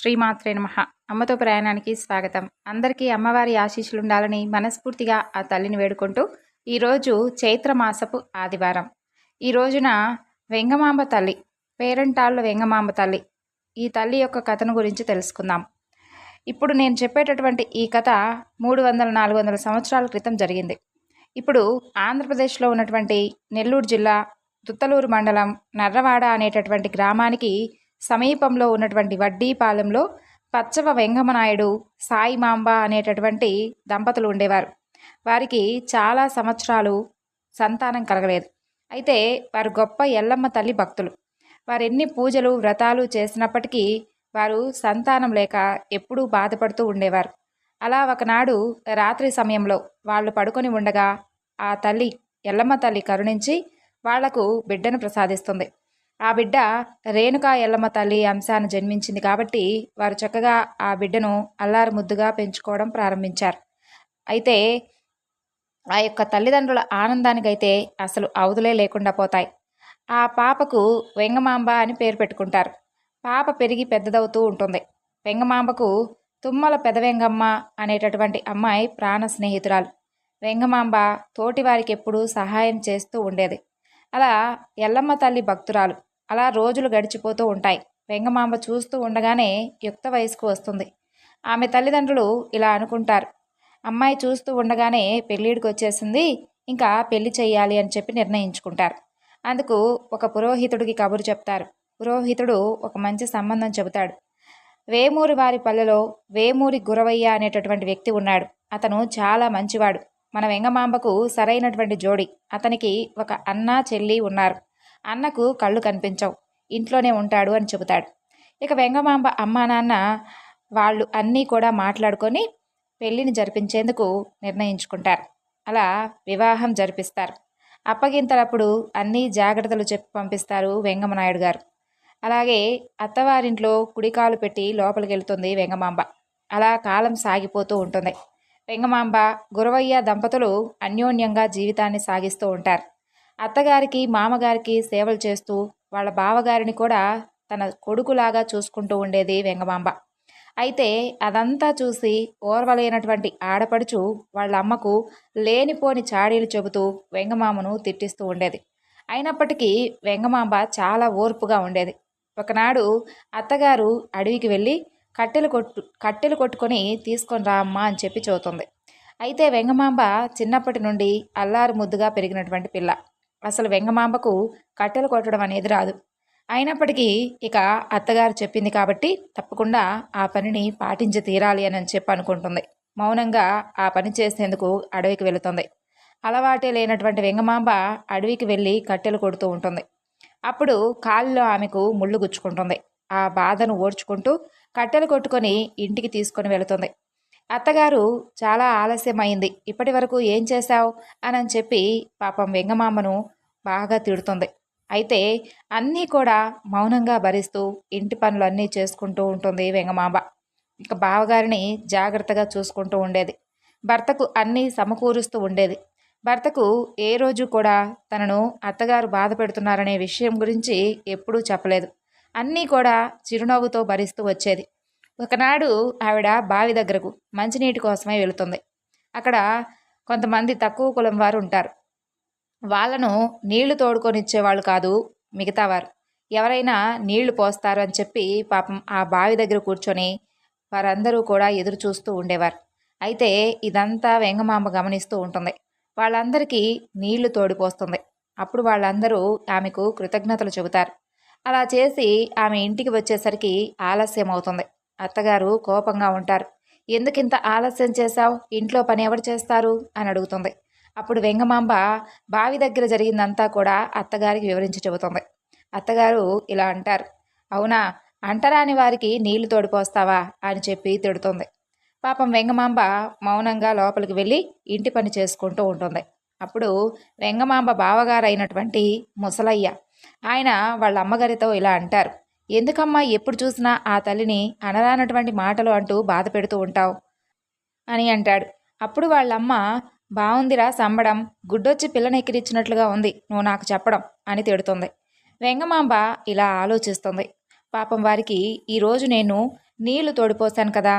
శ్రీమాత్రే నమ. అమ్మతో ప్రయాణానికి స్వాగతం. అందరికీ అమ్మవారి ఆశీస్సులు ఉండాలని మనస్ఫూర్తిగా ఆ తల్లిని వేడుకుంటూ ఈరోజు చైత్ర మాసపు ఆదివారం. ఈ రోజున వెంగమాంబ తల్లి పేరంటాళ్ళు వెంగమాంబ తల్లి ఈ తల్లి యొక్క కథను గురించి తెలుసుకుందాం. ఇప్పుడు నేను చెప్పేటటువంటి ఈ కథ మూడు వందల నాలుగు వందల సంవత్సరాల క్రితం జరిగింది. ఇప్పుడు ఆంధ్రప్రదేశ్లో ఉన్నటువంటి నెల్లూరు జిల్లా తుత్తలూరు మండలం నర్రవాడ అనేటటువంటి గ్రామానికి సమీపంలో ఉన్నటువంటి వడ్డీపాలెంలో పచ్చవ వెంగమనాయుడు సాయి మాంబ అనేటటువంటి దంపతులు ఉండేవారు. వారికి చాలా సంవత్సరాలు సంతానం కలగలేదు. అయితే వారు గొప్ప ఎల్లమ్మ తల్లి భక్తులు. వారు ఎన్ని పూజలు వ్రతాలు చేసినప్పటికీ వారు సంతానం లేక ఎప్పుడూ బాధపడుతూ ఉండేవారు. అలా ఒకనాడు రాత్రి సమయంలో వాళ్ళు పడుకొని ఉండగా ఆ తల్లి ఎల్లమ్మ తల్లి కరుణించి వాళ్ళకు బిడ్డను ప్రసాదిస్తుంది. ఆ బిడ్డ రేణుకా ఎల్లమ్మ తల్లి అంశాన్ని జన్మించింది కాబట్టి వారు చక్కగా ఆ బిడ్డను అల్లారు ముద్దుగా పెంచుకోవడం ప్రారంభించారు. అయితే ఆ యొక్క తల్లిదండ్రుల ఆనందానికైతే అసలు అవధులే లేకుండా పోతాయి. ఆ పాపకు వెంగమాంబ అని పేరు పెట్టుకుంటారు. పాప పెరిగి పెద్దదవుతూ ఉంటుంది. వెంగమాంబకు తుమ్మల పెదవెంగమ్మ అనేటటువంటి అమ్మాయి ప్రాణ స్నేహితురాలు. వెంగమాంబ తోటివారికి ఎప్పుడూ సహాయం చేస్తూ ఉండేది. అలా ఎల్లమ్మ తల్లి భక్తురాలు. అలా రోజులు గడిచిపోతూ ఉంటాయి. వెంగమాంబ చూస్తూ ఉండగానే యుక్త వయసుకు వస్తుంది. ఆమె తల్లిదండ్రులు ఇలా అనుకుంటారు. అమ్మాయి చూస్తూ ఉండగానే పెళ్ళిడికి వచ్చేసింది. ఇంకా పెళ్ళి చేయాలి అని చెప్పి నిర్ణయించుకుంటారు. అందుకు ఒక పురోహితుడికి కబురు చెప్తారు. పురోహితుడు ఒక మంచి సంబంధం చెబుతాడు. వేమూరి వారి పల్లెలో వేమూరి గురవయ్య అనేటటువంటి వ్యక్తి ఉన్నాడు. అతను చాలా మంచివాడు. మన వెంగమాంబకు సరైనటువంటి జోడి. అతనికి ఒక అన్న చెల్లి ఉన్నారు. అన్నకు కళ్ళు కనిపించవు. ఇంట్లోనే ఉంటాడు అని చెబుతాడు. ఇక వెంగమాంబ అమ్మా నాన్న వాళ్ళు అన్నీ కూడా మాట్లాడుకొని పెళ్ళిని జరిపించేందుకు నిర్ణయించుకుంటారు. అలా వివాహం జరిపిస్తారు. అప్పగింతలప్పుడు అన్నీ జాగ్రత్తలు చెప్పి పంపిస్తారు వెంగమనాయుడు గారు. అలాగే అత్తవారింట్లో కుడికాలు పెట్టి లోపలికి వెళ్తుంది వెంగమాంబ. అలా కాలం సాగిపోతూ ఉంటుంది. వెంగమాంబ గురవయ్య దంపతులు అన్యోన్యంగా జీవితాన్ని సాగిస్తూ ఉంటారు. అత్తగారికి మామగారికి సేవలు చేస్తూ వాళ్ళ బావగారిని కూడా తన కొడుకులాగా చూసుకుంటూ ఉండేది వెంగమాంబ అయితే అదంతా చూసి ఓర్వలేనటువంటి ఆడపడుచు వాళ్ళ అమ్మకు లేనిపోని చాడీలు చెబుతూ వెంగమామను తిట్టిస్తూ ఉండేది. అయినప్పటికీ వెంగమాంబ చాలా ఓర్పుగా ఉండేది. ఒకనాడు అత్తగారు అడవికి వెళ్ళి కట్టెలు కొట్టు కట్టెలు కొట్టుకొని తీసుకొని రా అమ్మా అని చెప్పి చదువుతుంది అయితే వెంగమాంబ చిన్నప్పటి నుండి అల్లారు ముద్దుగా పెరిగినటువంటి పిల్ల. అసలు వెంగమాంబకు కట్టెలు కొట్టడం అనేది రాదు. అయినప్పటికీ ఇక అత్తగారు చెప్పింది కాబట్టి తప్పకుండా ఆ పనిని పాటించి తీరాలి అని చెప్పి అనుకుంటుంది. మౌనంగా ఆ పని చేసేందుకు అడవికి వెళుతుంది. అలవాటే లేనటువంటి వెంగమాంబ అడవికి వెళ్ళి కట్టెలు కొడుతూ ఉంటుంది. అప్పుడు కాలులో ఆమెకు ముళ్ళు గుచ్చుకుంటుంది. ఆ బాధను ఓర్చుకుంటూ కట్టెలు కొట్టుకొని ఇంటికి తీసుకొని వెళుతుంది. అత్తగారు చాలా ఆలస్యమైంది. ఇప్పటి వరకు ఏం చేశావు? అని చెప్పి పాపం వెంగమామను బాగా తిడుతుంది. అయితే అన్నీ కూడా మౌనంగా భరిస్తూ ఇంటి పనులు అన్నీ చేసుకుంటూ ఉంటుంది వెంగమాంబ ఇక బావగారిని జాగ్రత్తగా చూసుకుంటూ ఉండేది. భర్తకు అన్నీ సమకూరుస్తూ ఉండేది. భర్తకు ఏ రోజు కూడా తనను అత్తగారు బాధ పెడుతున్నారనే విషయం గురించి ఎప్పుడూ చెప్పలేదు. అన్నీ కూడా చిరునవ్వుతో భరిస్తూ వచ్చేది. ఒకనాడు ఆవిడ బావి దగ్గరకు మంచినీటి కోసమే వెళుతుంది. అక్కడ కొంతమంది తక్కువ కులం వారు ఉంటారు. వాళ్ళను నీళ్ళు తోడుకొనిచ్చేవాళ్ళు కాదు మిగతావారు. ఎవరైనా నీళ్ళు పోస్తారు అని చెప్పి పాపం ఆ బావి దగ్గర కూర్చొని వారందరూ కూడా ఎదురు చూస్తూ ఉండేవారు. అయితే ఇదంతా వెంగమాంబ గమనిస్తూ ఉంటుంది. వాళ్ళందరికీ నీళ్ళు తోడిపోస్తుంది. అప్పుడు వాళ్ళందరూ ఆమెకు కృతజ్ఞతలు చెబుతారు. అలా చేసి ఆమె ఇంటికి వచ్చేసరికి ఆలస్యం అవుతుంది అత్తగారు కోపంగా ఉంటారు. ఎందుకింత ఆలస్యం చేశావు? ఇంట్లో పని ఎవరు చేస్తారు? అని అడుగుతుంది. అప్పుడు వెంగమాంబ బావి దగ్గర జరిగిందంతా కూడా అత్తగారికి వివరించి చెబుతుంది. అత్తగారు ఇలా అంటారు. అవునా? అంటరాని వారికి నీళ్ళు తోడిపోస్తావా? అని చెప్పి తిడుతుంది. పాపం వెంగమాంబ మౌనంగా లోపలికి వెళ్ళి ఇంటి పని చేసుకుంటూ ఉంటుంది. అప్పుడు వెంగమాంబ బావగారైనటువంటి ముసలయ్య ఆయన వాళ్ళ అమ్మగారితో ఇలా అంటారు. ఎందుకమ్మా ఎప్పుడు చూసినా ఆ తల్లిని అనరానటువంటి మాటలు అంటూ బాధ పెడుతూ ఉంటావు? అని అంటాడు. అప్పుడు వాళ్ళమ్మ బావుందిరా సంబడం గుడ్డొచ్చి పిల్లనెక్కిరిచ్చినట్లుగా ఉంది నువ్వు నాకు చెప్పడం అని తిడుతుంది. వెంగమాంబ ఇలా ఆలోచిస్తుంది. పాపం వారికి ఈరోజు నేను నీళ్ళు తోడిపోస్తాను కదా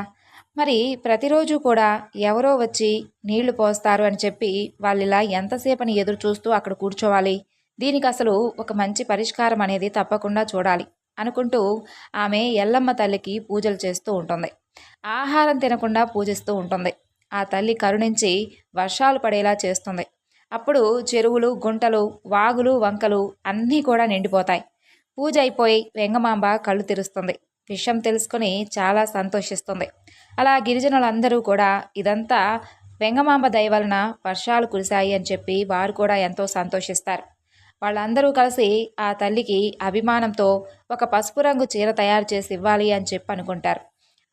మరి ప్రతిరోజు కూడా ఎవరో వచ్చి నీళ్ళు పోస్తారు అని చెప్పి వాళ్ళు ఇలా ఎంతసేపని ఎదురు చూస్తూ అక్కడ కూర్చోవాలి? దీనికి అసలు ఒక మంచి పరిష్కారం అనేది తప్పకుండా చూడాలి. అనుకుంటూ ఆమె ఎల్లమ్మ తల్లికి పూజలు చేస్తూ ఉంటుంది. ఆహారం తినకుండా పూజిస్తూ ఉంటుంది. ఆ తల్లి కరుణించి వర్షాలు పడేలా చేస్తుంది. అప్పుడు చెరువులు గుంటలు వాగులు వంకలు అన్నీ కూడా నిండిపోతాయి. పూజ అయిపోయి వెంగమాంబ కళ్ళు తెరుస్తుంది. విషయం తెలుసుకుని చాలా సంతోషిస్తుంది. అలా గిరిజనులందరూ కూడా ఇదంతా వెంగమాంబ దయ వలన వర్షాలు కురిశాయి అని చెప్పి వారు కూడా ఎంతో సంతోషిస్తారు. వాళ్ళందరూ కలిసి ఆ తల్లికి అభిమానంతో ఒక పసుపు రంగు చీర తయారు చేసి ఇవ్వాలి అని చెప్పి అనుకుంటారు.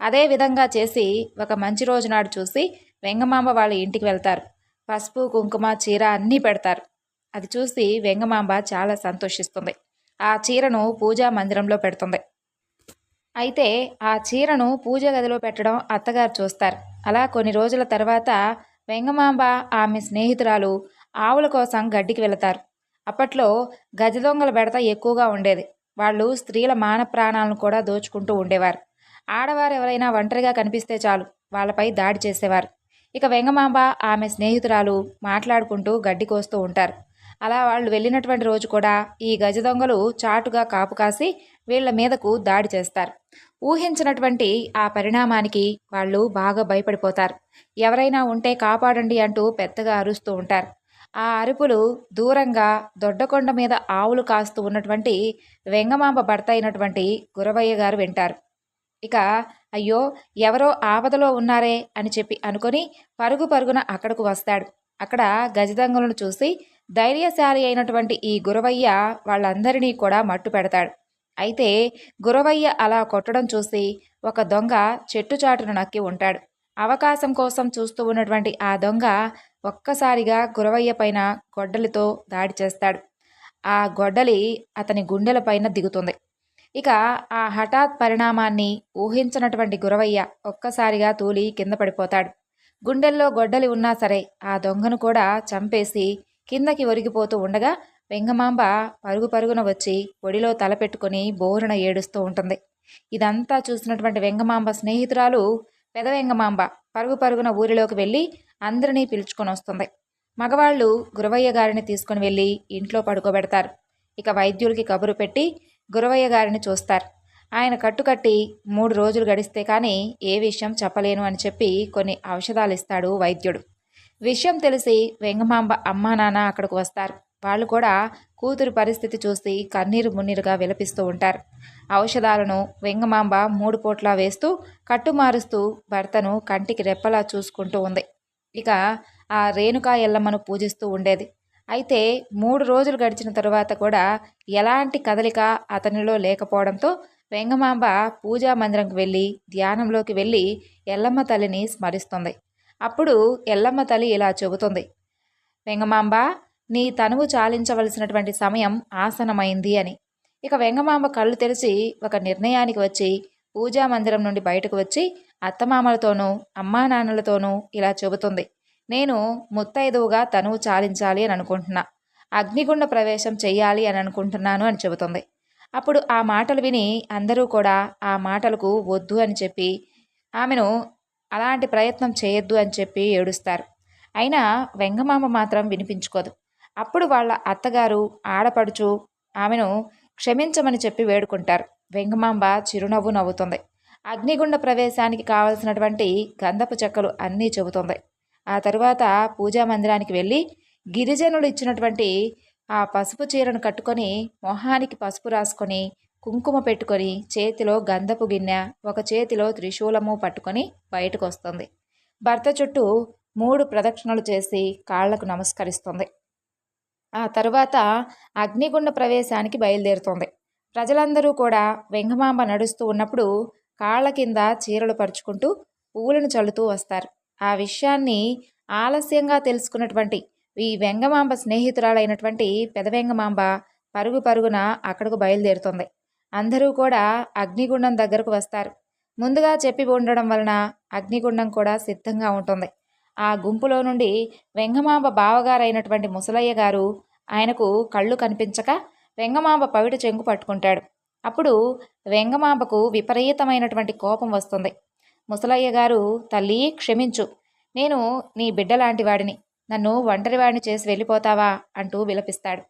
అదే విధంగా చేసి ఒక మంచి రోజు నాడు చూసి వెంగమాంబ వాళ్ళ ఇంటికి వెళ్తారు. పసుపు కుంకుమ చీర అన్నీ పెడతారు. అది చూసి వెంగమాంబ చాలా సంతోషిస్తుంది. ఆ చీరను పూజా మందిరంలో పెడుతుంది. అయితే ఆ చీరను పూజ గదిలో పెట్టడం అత్తగారు చూస్తారు. అలా కొన్ని రోజుల తర్వాత వెంగమాంబ ఆమె స్నేహితురాలు ఆవుల కోసం గడ్డికి వెళతారు. అప్పట్లో గజ దొంగల బెడత ఎక్కువగా ఉండేది. వాళ్ళు స్త్రీల మాన ప్రాణాలను కూడా దోచుకుంటూ ఉండేవారు. ఆడవారు ఎవరైనా ఒంటరిగా కనిపిస్తే చాలు వాళ్ళపై దాడి చేసేవారు. ఇక వెంగమాంబ ఆమె స్నేహితురాలు మాట్లాడుకుంటూ గడ్డి కోస్తూ ఉంటారు. అలా వాళ్ళు వెళ్ళినటువంటి రోజు కూడా ఈ గజ దొంగలు చాటుగా కాపు కాసి వీళ్ళ మీదకు దాడి చేస్తారు. ఊహించినటువంటి ఆ పరిణామానికి వాళ్ళు బాగా భయపడిపోతారు. ఎవరైనా ఉంటే కాపాడండి అంటూ పెద్దగా అరుస్తూ ఉంటారు. ఆ అరుపులు దూరంగా దొడ్డకొండ మీద ఆవులు కాస్తూ ఉన్నటువంటి వెంగమాంబ భర్త అయినటువంటి గురవయ్య గారు వింటారు. ఇక అయ్యో ఎవరో ఆపదలో ఉన్నారే అని చెప్పి అనుకొని పరుగు పరుగున అక్కడకు వస్తాడు. అక్కడ గజదంగులను చూసి ధైర్యశాలి అయినటువంటి ఈ గురవయ్య వాళ్ళందరినీ కూడా మట్టు పెడతాడు. అయితే గురవయ్య అలా కొట్టడం చూసి ఒక దొంగ చెట్టు చాటును నక్కి ఉంటాడు. అవకాశం కోసం చూస్తూ ఉన్నటువంటి ఆ దొంగ ఒక్కసారిగా గురవయ్య పైన గొడ్డలితో దాడి చేస్తాడు. ఆ గొడ్డలి అతని గుండెల పైన దిగుతుంది. ఇక ఆ హఠాత్ పరిణామాన్ని ఊహించినటువంటి గురవయ్య ఒక్కసారిగా తూలి కింద పడిపోతాడు. గుండెల్లో గొడ్డలి ఉన్నా సరే ఆ దొంగను కూడా చంపేసి కిందకి ఒరిగిపోతూ ఉండగా వెంగమాంబ పరుగు పరుగున వచ్చి ఒడిలో తలపెట్టుకుని బోరున ఏడుస్తూ ఉంటుంది. ఇదంతా చూసినటువంటి వెంగమాంబ స్నేహితురాలు పెదవెంగమాంబ పరుగు పరుగున ఊరిలోకి వెళ్ళి అందరినీ పిలుచుకొని వస్తుంది. మగవాళ్ళు గురవయ్య గారిని తీసుకుని వెళ్ళి ఇంట్లో పడుకోబెడతారు. ఇక వైద్యులకి కబురు పెట్టి గురవయ్య గారిని చూస్తారు. ఆయన కట్టుకట్టి మూడు రోజులు గడిస్తే కానీ ఏ విషయం చెప్పలేను అని చెప్పి కొన్ని ఔషధాలు ఇస్తాడు వైద్యుడు. విషయం తెలిసి వెంగమాంబ అమ్మా నాన్న అక్కడికి వస్తారు. వాళ్ళు కూడా కూతురు పరిస్థితి చూసి కన్నీరు మున్నీరుగా విలపిస్తూ ఉంటారు. ఔషధాలను వెంగమాంబ మూడు పూట్లా వేస్తూ కట్టుమారుస్తూ భర్తను కంటికి రెప్పలా చూసుకుంటూ ఉంది. ఇక ఆ రేణుకా ఎల్లమ్మను పూజిస్తూ ఉండేది. అయితే మూడు రోజులు గడిచిన తరువాత కూడా ఎలాంటి కదలిక అతనిలో లేకపోవడంతో వెంగమాంబ పూజా మందిరంకి వెళ్ళి ధ్యానంలోకి వెళ్ళి ఎల్లమ్మ తల్లిని స్మరిస్తుంది. అప్పుడు ఎల్లమ్మ తల్లి ఇలా చెబుతుంది. వెంగమాంబ నీ తనువు చాలించవలసినటువంటి సమయం ఆసనమైంది అని. ఇక వెంగమామ కళ్ళు తెరిచి ఒక నిర్ణయానికి వచ్చి పూజా మందిరం నుండి బయటకు వచ్చి అత్తమామలతోనూ అమ్మా నాన్నలతోనూ ఇలా చెబుతుంది. నేను ముత్తైదువుగా తనువు చాలించాలి అని అనుకుంటున్నా. అగ్నిగుండ ప్రవేశం చెయ్యాలి అని అనుకుంటున్నాను అని చెబుతుంది. అప్పుడు ఆ మాటలు విని అందరూ కూడా ఆ మాటలకు వద్దు అని చెప్పి ఆమెను అలాంటి ప్రయత్నం చేయొద్దు అని చెప్పి ఏడుస్తారు. అయినా వెంగమామ మాత్రం వినిపించుకోదు. అప్పుడు వాళ్ళ అత్తగారు ఆడపడుచు ఆమెను క్షమించమని చెప్పి వేడుకుంటారు. వెంగమాంబ చిరునవ్వు నవ్వుతుంది. అగ్నిగుండ ప్రవేశానికి కావలసినటువంటి గంధపు చెక్కలు అన్నీ చెబుతుంది. ఆ తరువాత పూజా మందిరానికి వెళ్ళి గిరిజనులు ఇచ్చినటువంటి ఆ పసుపు చీరను కట్టుకొని మొహానికి పసుపు రాసుకొని కుంకుమ పెట్టుకొని చేతిలో గంధపు గిన్నె ఒక చేతిలో త్రిశూలము పట్టుకొని బయటకు వస్తుంది. భర్త చుట్టూ మూడు ప్రదక్షిణలు చేసి కాళ్ళకు నమస్కరిస్తుంది. ఆ తరువాత అగ్నిగుండ ప్రవేశానికి బయలుదేరుతుంది. ప్రజలందరూ కూడా వెంగమాంబ నడుస్తూ ఉన్నప్పుడు కాళ్ళ కింద చీరలు పరుచుకుంటూ పువ్వులను చల్లుతూ వస్తారు. ఆ విషయాన్ని ఆలస్యంగా తెలుసుకున్నటువంటి ఈ వెంగమాంబ స్నేహితురాలైనటువంటి పెదవెంగమాంబ పరుగు పరుగున అక్కడకు బయలుదేరుతుంది. అందరూ కూడా అగ్నిగుండం దగ్గరకు వస్తారు. ముందుగా చెప్పి ఉండడం వలన అగ్నిగుండం కూడా సిద్ధంగా ఉంటుంది. ఆ గుంపులో నుండి వెంగమాంబ బావగారైనటువంటి ముసలయ్య గారు ఆయనకు కళ్ళు కనిపించక వెంగమాంబ పవిట చెంగు పట్టుకుంటాడు. అప్పుడు వెంగమాంబకు విపరీతమైనటువంటి కోపం వస్తుంది. ముసలయ్య గారు తల్లి క్షమించు. నేను నీ బిడ్డలాంటి వాడిని నన్ను ఒంటరివాడిని చేసి వెళ్ళిపోతావా? అంటూ విలపిస్తాడు.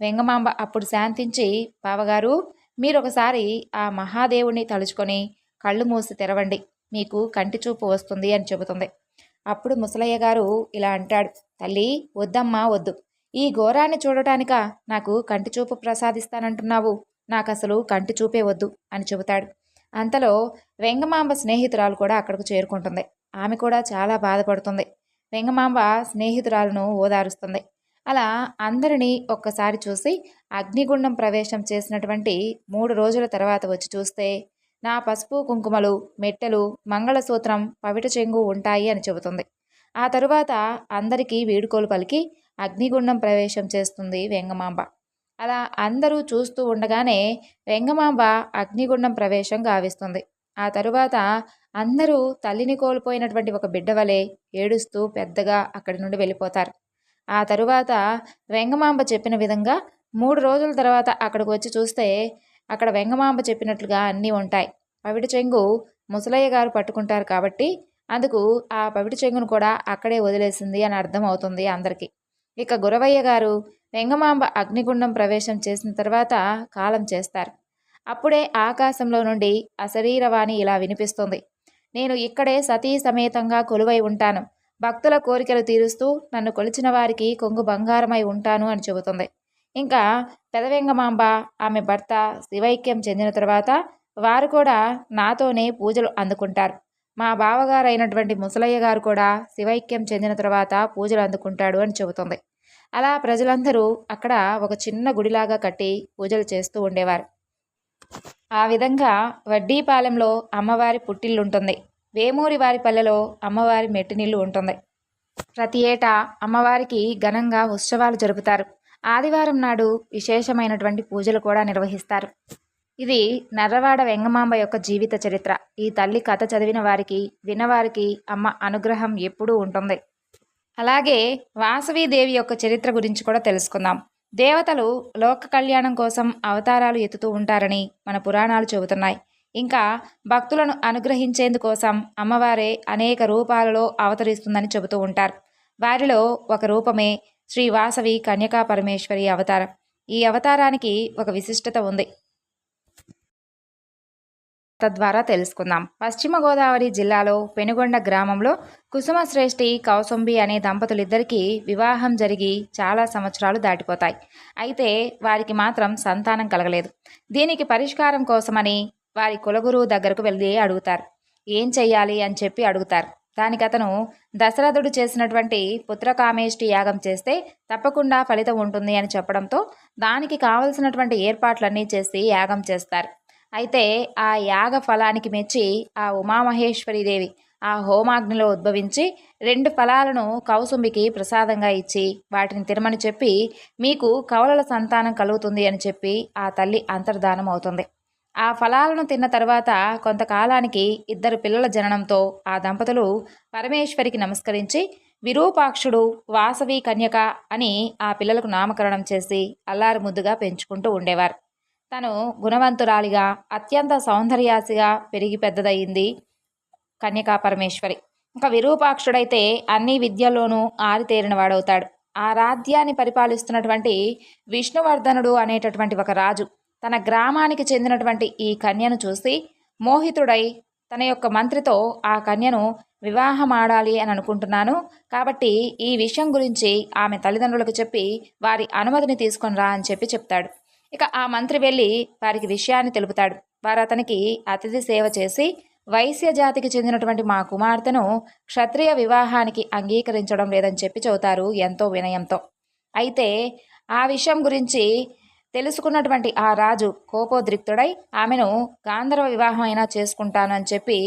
వెంగమాంబ అప్పుడు శాంతించి బావగారు మీరొకసారి ఆ మహాదేవుణ్ణి తలుచుకొని కళ్ళు మూసి తెరవండి. మీకు కంటి చూపు వస్తుంది అని చెబుతుంది. అప్పుడు ముసలయ్య గారు ఇలా అంటాడు తల్లి వద్దమ్మా వద్దు. ఈ ఘోరాన్ని చూడటానిక నాకు కంటి చూపు ప్రసాదిస్తానంటున్నావు? నాకు అసలు కంటి చూపే వద్దు అని చెబుతాడు. అంతలో వెంగమాంబ స్నేహితురాలు కూడా అక్కడికి చేరుకుంటుంది. ఆమె కూడా చాలా బాధపడుతుంది. వెంగమాంబ స్నేహితురాలను ఓదారుస్తుంది. అలా అందరినీ ఒక్కసారి చూసి అగ్నిగుండం ప్రవేశం చేసినటువంటి మూడు రోజుల తర్వాత వచ్చి చూస్తే నా పసుపు కుంకుమలు మెట్టెలు మంగళసూత్రం పవిట చెంగు ఉంటాయి అని చెబుతుంది. ఆ తరువాత అందరికీ వీడుకోలు పలికి అగ్నిగుండం ప్రవేశం చేస్తుంది వెంగమాంబ. అలా అందరూ చూస్తూ ఉండగానే వెంగమాంబ అగ్నిగుండం ప్రవేశం గావిస్తుంది. ఆ తరువాత అందరూ తల్లిని కోల్పోయినటువంటి ఒక బిడ్డ వలె ఏడుస్తూ పెద్దగా అక్కడి నుండి వెళ్ళిపోతారు. ఆ తరువాత వెంగమాంబ చెప్పిన విధంగా మూడు రోజుల తర్వాత అక్కడికి వచ్చి చూస్తే అక్కడ వెంగమాంబ చెప్పినట్లుగా అన్నీ ఉంటాయి. పవిటి చెంగు ముసలయ్య గారు పట్టుకుంటారు కాబట్టి అందుకు ఆ పవిటి చెంగును కూడా అక్కడే వదిలేసింది అని అర్థం అవుతుంది అందరికీ. ఇక గురవయ్య గారు వెంగమాంబ అగ్నిగుండం ప్రవేశం చేసిన తర్వాత కాలం చేస్తారు. అప్పుడే ఆకాశంలో నుండి అశరీరవాణి ఇలా వినిపిస్తుంది. నేను ఇక్కడే సతీ సమేతంగా కొలువై ఉంటాను. భక్తుల కోరికలు తీరుస్తూ నన్ను కొలిచిన వారికి కొంగు బంగారమై ఉంటాను అని చెబుతుంది. ఇంకా పెదవెంగమాంబ ఆమె భర్త శివైక్యం చెందిన తర్వాత వారు కూడా నాతోనే పూజలు అందుకుంటారు. మా బావగారైనటువంటి ముసలయ్య గారు కూడా శివైక్యం చెందిన తర్వాత పూజలు అందుకుంటాడు అని చెబుతుంది. అలా ప్రజలందరూ అక్కడ ఒక చిన్న గుడిలాగా కట్టి పూజలు చేస్తూ ఉండేవారు. ఆ విధంగా వడ్డీపాలెంలో అమ్మవారి పుట్టిల్లుంటుంది. వేమూరి వారి పల్లెలో అమ్మవారి మెట్టినిల్లు ఉంటుంది. ప్రతి ఏటా అమ్మవారికి ఘనంగా ఉత్సవాలు జరుపుతారు. ఆదివారం నాడు విశేషమైనటువంటి పూజలు కూడా నిర్వహిస్తారు. ఇది నర్రవాడ వెంగమాంబ యొక్క జీవిత చరిత్ర. ఈ తల్లి కథ చదివిన వారికి విన్నవారికి అమ్మ అనుగ్రహం ఎప్పుడూ ఉంటుంది. అలాగే వాసవీదేవి యొక్క చరిత్ర గురించి కూడా తెలుసుకుందాం. దేవతలు లోక కళ్యాణం కోసం అవతారాలు ఎత్తుతూ ఉంటారని మన పురాణాలు చెబుతున్నాయి. ఇంకా భక్తులను అనుగ్రహించేందుకోసం అమ్మవారే అనేక రూపాలలో అవతరిస్తుందని చెబుతూ ఉంటారు. వారిలో ఒక రూపమే శ్రీ వాసవి కన్యకా పరమేశ్వరి అవతారం. ఈ అవతారానికి ఒక విశిష్టత ఉంది. తద్వారా తెలుసుకుందాం. పశ్చిమ గోదావరి జిల్లాలో పెనుగొండ గ్రామంలో కుసుమశ్రేష్ఠి కౌసంబి అనే దంపతులిద్దరికీ వివాహం జరిగి చాలా సంవత్సరాలు దాటిపోతాయి. అయితే వారికి మాత్రం సంతానం కలగలేదు. దీనికి పరిష్కారం కోసమని వారి కులగురువు దగ్గరకు వెళ్ళి అడుగుతారు. ఏం చెయ్యాలి అని చెప్పి అడుగుతారు. దానికి అతను దశరథుడు చేసినటువంటి పుత్రకామేష్టి యాగం చేస్తే తప్పకుండా ఫలితం ఉంటుంది అని చెప్పడంతో దానికి కావలసినటువంటి ఏర్పాట్లన్నీ చేసి యాగం చేస్తారు. అయితే ఆ యాగ ఫలానికి మెచ్చి ఆ ఉమామహేశ్వరీదేవి ఆ హోమాగ్నిలో ఉద్భవించి రెండు ఫలాలను కౌసుంబికి ప్రసాదంగా ఇచ్చి వాటిని తినమని చెప్పి మీకు కవలల సంతానం కలుగుతుంది అని చెప్పి ఆ తల్లి అంతర్ధానం అవుతుంది. ఆ ఫలాలను తిన్న తర్వాత కొంతకాలానికి ఇద్దరు పిల్లల జననంతో ఆ దంపతులు పరమేశ్వరికి నమస్కరించి విరూపాక్షుడు వాసవి కన్యక అని ఆ పిల్లలకు నామకరణం చేసి అల్లారు ముద్దుగా పెంచుకుంటూ ఉండేవారు. తను గుణవంతురాలిగా అత్యంత సౌందర్యాసిగా పెరిగి పెద్దదయ్యింది కన్యకా పరమేశ్వరి. ఇంకా విరూపాక్షుడైతే అన్ని విద్యల్లోనూ ఆరితేరిన వాడవుతాడు ఆ రాజ్యాన్ని పరిపాలిస్తున్నటువంటి విష్ణువర్ధనుడు అనేటటువంటి ఒక రాజు తన గ్రామానికి చెందినటువంటి ఈ కన్యను చూసి మోహితుడై తన యొక్క మంత్రితో ఆ కన్యను వివాహం ఆడాలి అని అనుకుంటున్నాను. కాబట్టి ఈ విషయం గురించి ఆమె తల్లిదండ్రులకు చెప్పి వారి అనుమతిని తీసుకొని రా అని చెప్పి చెప్తాడు. ఇక ఆ మంత్రి వెళ్ళి వారికి విషయాన్ని తెలుపుతాడు. వారు అతనికి అతిథి సేవ చేసి వైశ్య జాతికి చెందినటువంటి మా కుమార్తెను క్షత్రియ వివాహానికి అంగీకరించడం లేదని చెప్పి చెబుతారు ఎంతో వినయంతో. అయితే ఆ విషయం గురించి తెలుసుకున్నటువంటి ఆ రాజు కోపోద్రిక్తుడై ఆమెను గాంధర్వ వివాహం అయినా చేసుకుంటానని చెప్పి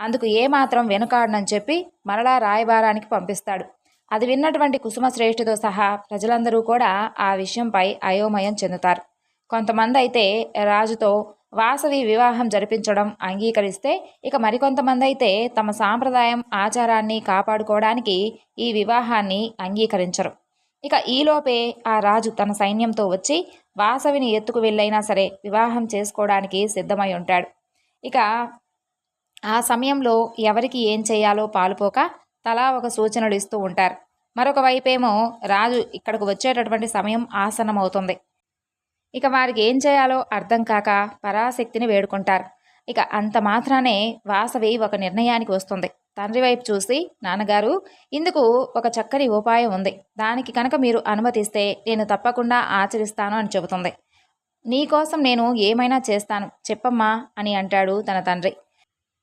అందుకు ఏమాత్రం వెనుకాడనని చెప్పి మరలా రాయబారానికి పంపిస్తాడు. అది విన్నటువంటి కుసుమ శ్రేష్ఠితో సహా ప్రజలందరూ కూడా ఆ విషయంపై అయోమయం చెందుతారు. కొంతమంది అయితే రాజుతో వాసవి వివాహం జరిపించడం అంగీకరిస్తే ఇక మరికొంతమంది అయితే తమ సాంప్రదాయం ఆచారాన్ని కాపాడుకోవడానికి ఈ వివాహాన్ని అంగీకరించరు. ఇక ఈలోపే ఆ రాజు తన సైన్యంతో వచ్చి వాసవిని ఎత్తుకు వెళ్ళైనా సరే వివాహం చేసుకోవడానికి సిద్ధమై ఉంటాడు. ఇక ఆ సమయంలో ఎవరికి ఏం చేయాలో పాలుపోక తలా ఒక సూచనలు ఇస్తూ ఉంటారు. మరొక వైపేమో రాజు ఇక్కడికి వచ్చేటటువంటి సమయం ఆసన్నమవుతుంది. ఇక వారికి ఏం చేయాలో అర్థం కాక పరాశక్తిని వేడుకుంటారు. ఇక అంత మాత్రానే వాసవి ఒక నిర్ణయానికి వస్తుంది. తండ్రి వైపు చూసి నాన్నగారు ఇందుకు ఒక చక్కని ఉపాయం ఉంది. దానికి కనుక మీరు అనుమతిస్తే నేను తప్పకుండా ఆచరిస్తాను అని చెబుతుంది. నీకోసం నేను ఏమైనా చేస్తాను చెప్పమ్మా అని అంటాడు తన తండ్రి.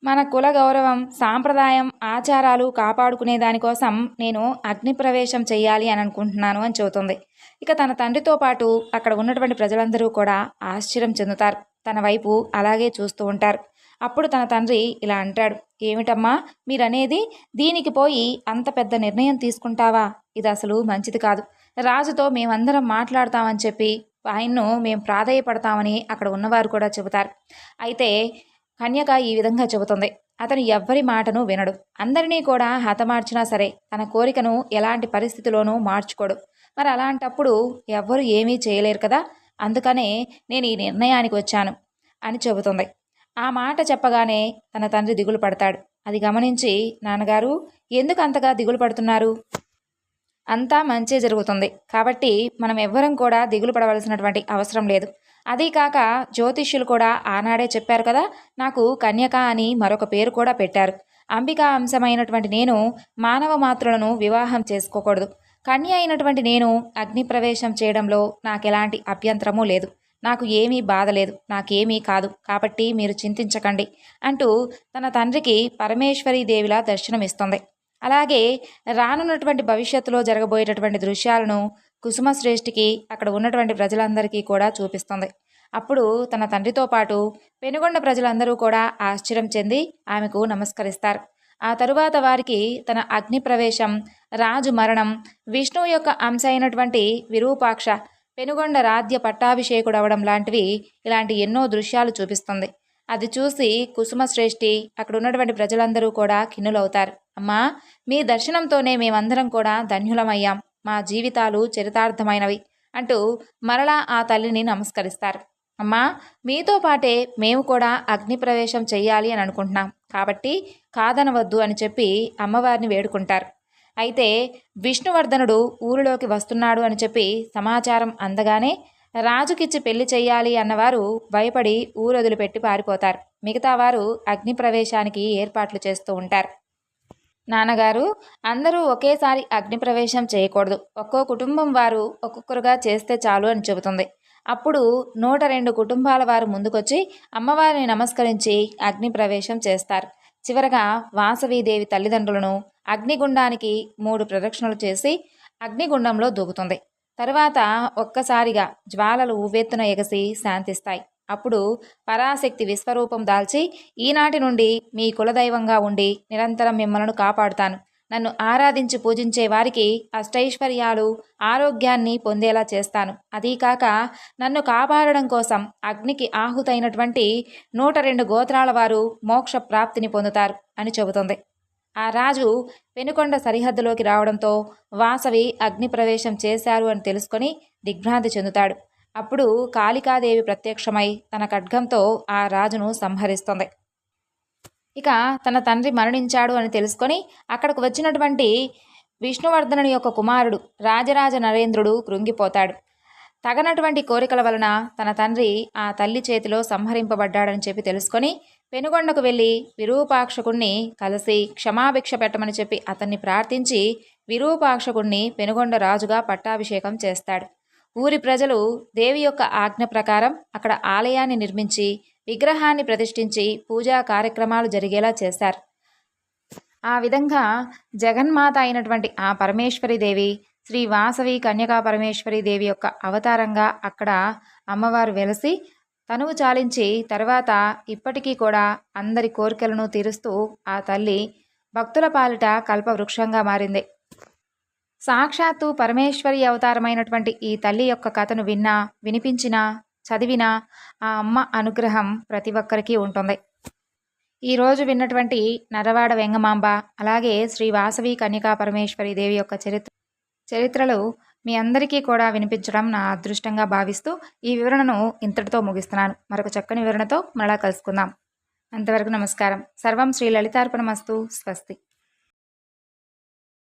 మన కుల గౌరవం సాంప్రదాయం ఆచారాలు కాపాడుకునే దానికోసం నేను అగ్నిప్రవేశం చేయాలి అని అనుకుంటున్నాను అని చెబుతుంది. ఇక తన తండ్రితో పాటు అక్కడ ఉన్నటువంటి ప్రజలందరూ కూడా ఆశ్చర్యం చెందుతారు. తన వైపు అలాగే చూస్తూ ఉంటారు. అప్పుడు తన తండ్రి ఇలా అంటాడు ఏమిటమ్మా? మీరనేది దీనికి పోయి అంత పెద్ద నిర్ణయం తీసుకుంటావా? ఇది అసలు మంచిది కాదు. రాజుతో మేమందరం మాట్లాడతామని చెప్పి ఆయన్ను మేము ప్రాధేయపడతామని అక్కడ ఉన్నవారు కూడా చెబుతారు. అయితే కన్యక ఈ విధంగా చెబుతుంది అతను ఎవ్వరి మాటను వినడు. అందరినీ కూడా హతమార్చినా సరే తన కోరికను ఎలాంటి పరిస్థితిలోనూ మార్చుకోడు. మరి అలాంటప్పుడు ఎవ్వరు ఏమీ చేయలేరు కదా? అందుకనే నేను ఈ నిర్ణయానికి వచ్చాను అని చెబుతుంది. ఆ మాట చెప్పగానే తన తండ్రి దిగులు పడతాడు. అది గమనించి నాన్నగారు ఎందుకు అంతగా దిగులు పడుతున్నారు? అంతా మంచే జరుగుతుంది. కాబట్టి మనం ఎవ్వరం కూడా దిగులు పడవలసినటువంటి అవసరం లేదు. అదీ కాక జ్యోతిష్యులు కూడా ఆనాడే చెప్పారు కదా నాకు కన్యక అని మరొక పేరు కూడా పెట్టారు. అంబికా అంశమైనటువంటి నేను మానవ మాత్రులను వివాహం చేసుకోకూడదు. కన్య అయినటువంటి నేను అగ్నిప్రవేశం చేయడంలో నాకెలాంటి అభ్యంతరమూ లేదు. నాకు ఏమీ బాధ లేదు నాకేమీ కాదు కాబట్టి మీరు చింతించకండి అంటూ తన తండ్రికి పరమేశ్వరీ దేవిలా దర్శనమిస్తుంది. అలాగే రానున్నటువంటి భవిష్యత్తులో జరగబోయేటటువంటి దృశ్యాలను కుసుమశ్రేష్ఠికి అక్కడ ఉన్నటువంటి ప్రజలందరికీ కూడా చూపిస్తుంది. అప్పుడు తన తండ్రితో పాటు పెనుగొండ ప్రజలందరూ కూడా ఆశ్చర్యం చెంది ఆమెకు నమస్కరిస్తారు. ఆ తరువాత వారికి తన అగ్ని ప్రవేశం రాజు మరణం విష్ణువు యొక్క అంశ అయినటువంటి విరూపాక్ష పెనుగొండ రాధ్య పట్టాభిషేకుడు అవడం లాంటివి ఇలాంటి ఎన్నో దృశ్యాలు చూపిస్తుంది. అది చూసి కుసుమశ్రేష్ఠి అక్కడ ఉన్నటువంటి ప్రజలందరూ కూడా కిన్నులవుతారు అమ్మా మీ దర్శనంతోనే మేమందరం కూడా ధన్యులమయ్యాం. మా జీవితాలు చరితార్థమైనవి అంటూ మరలా ఆ తల్లిని నమస్కరిస్తారు. అమ్మా మీతో పాటే మేము కూడా అగ్నిప్రవేశం చెయ్యాలి అని అనుకుంటున్నాం. కాబట్టి కాదనవద్దు అని చెప్పి అమ్మవారిని వేడుకుంటారు. అయితే విష్ణువర్ధనుడు ఊరిలోకి వస్తున్నాడు అని చెప్పి సమాచారం అందగానే రాజుకిచ్చి పెళ్ళి చేయాలి అన్నవారు భయపడి ఊరొదిలిపెట్టి పారిపోతారు. మిగతా వారు అగ్నిప్రవేశానికి ఏర్పాట్లు చేస్తూ ఉంటారు. నాన్నగారు అందరూ ఒకేసారి అగ్నిప్రవేశం చేయకూడదు. ఒక్కో కుటుంబం వారు ఒక్కొక్కరుగా చేస్తే చాలు అని చెబుతుంది. అప్పుడు నూట రెండు కుటుంబాల వారు ముందుకొచ్చి అమ్మవారిని నమస్కరించి అగ్నిప్రవేశం చేస్తారు. చివరగా వాసవీదేవి తల్లిదండ్రులను అగ్నిగుండానికి మూడు ప్రదక్షిణలు చేసి అగ్నిగుండంలో దూకుతుంది. తరువాత ఒక్కసారిగా జ్వాలలు ఉవ్వెత్తున ఎగసి శాంతిస్తాయి. అప్పుడు పరాశక్తి విశ్వరూపం దాల్చి ఈనాటి నుండి మీ కులదైవంగా ఉండి నిరంతరం మిమ్మలను కాపాడుతాను. నన్ను ఆరాధించి పూజించే వారికి అష్టైశ్వర్యాలు ఆరోగ్యాన్ని పొందేలా చేస్తాను. అదీకాక నన్ను కాపాడడం కోసం అగ్నికి ఆహుతైనటువంటి నూట రెండు గోత్రాల వారు మోక్ష ప్రాప్తిని పొందుతారు అని చెబుతుంది. ఆ రాజు పెనుకొండ సరిహద్దులోకి రావడంతో వాసవి అగ్ని ప్రవేశం చేశారు అని తెలుసుకొని దిగ్భ్రాంతి చెందుతాడు. అప్పుడు కాళికాదేవి ప్రత్యక్షమై తన ఖడ్గంతో ఆ రాజును సంహరిస్తుంది. ఇక తన తండ్రి మరణించాడు అని తెలుసుకొని అక్కడికి వచ్చినటువంటి విష్ణువర్ధనుని యొక్క కుమారుడు రాజరాజ నరేంద్రుడు కృంగిపోతాడు. తగనటువంటి కోరికల వలన తన తండ్రి ఆ తల్లి చేతిలో సంహరింపబడ్డాడని చెప్పి తెలుసుకొని పెనుగొండకు వెళ్ళి విరూపాక్షకుణ్ణి కలిసి క్షమాభిక్ష పెట్టమని చెప్పి అతన్ని ప్రార్థించి విరూపాక్షకుణ్ణి పెనుగొండ రాజుగా పట్టాభిషేకం చేస్తాడు. ఊరి ప్రజలు దేవి యొక్క ఆజ్ఞ ప్రకారం అక్కడ ఆలయాన్ని నిర్మించి విగ్రహాన్ని ప్రతిష్ఠించి పూజా కార్యక్రమాలు జరిగేలా చేశారు. ఆ విధంగా జగన్మాత అయినటువంటి ఆ పరమేశ్వరి దేవి శ్రీ వాసవి కన్యకా పరమేశ్వరీదేవి యొక్క అవతారంగా అక్కడ అమ్మవారు వెలసి తనువు చాలించి తర్వాత ఇప్పటికీ కూడా అందరి కోరికలను తీరుస్తూ ఆ తల్లి భక్తుల పాలిట కల్పవృక్షంగా మారింది. సాక్షాత్తు పరమేశ్వరి అవతారమైనటువంటి ఈ తల్లి యొక్క కథను విన్నా వినిపించినా చదివిన ఆ అమ్మ అనుగ్రహం ప్రతి ఒక్కరికి ఉంటుంది. ఈరోజు విన్నటువంటి నరవాడ వెంగమాంబ అలాగే శ్రీ వాసవి కన్యకా పరమేశ్వరి దేవి యొక్క చరిత్ర చరిత్రలు మీ అందరికీ కూడా వినిపించడం నా అదృష్టంగా భావిస్తూ ఈ వివరణను ఇంతటితో ముగిస్తున్నాను. మరొక చక్కని వివరణతో మరలా కలుసుకుందాం. అంతవరకు నమస్కారం. సర్వం శ్రీ లలితార్పణ మస్తు స్వస్తి.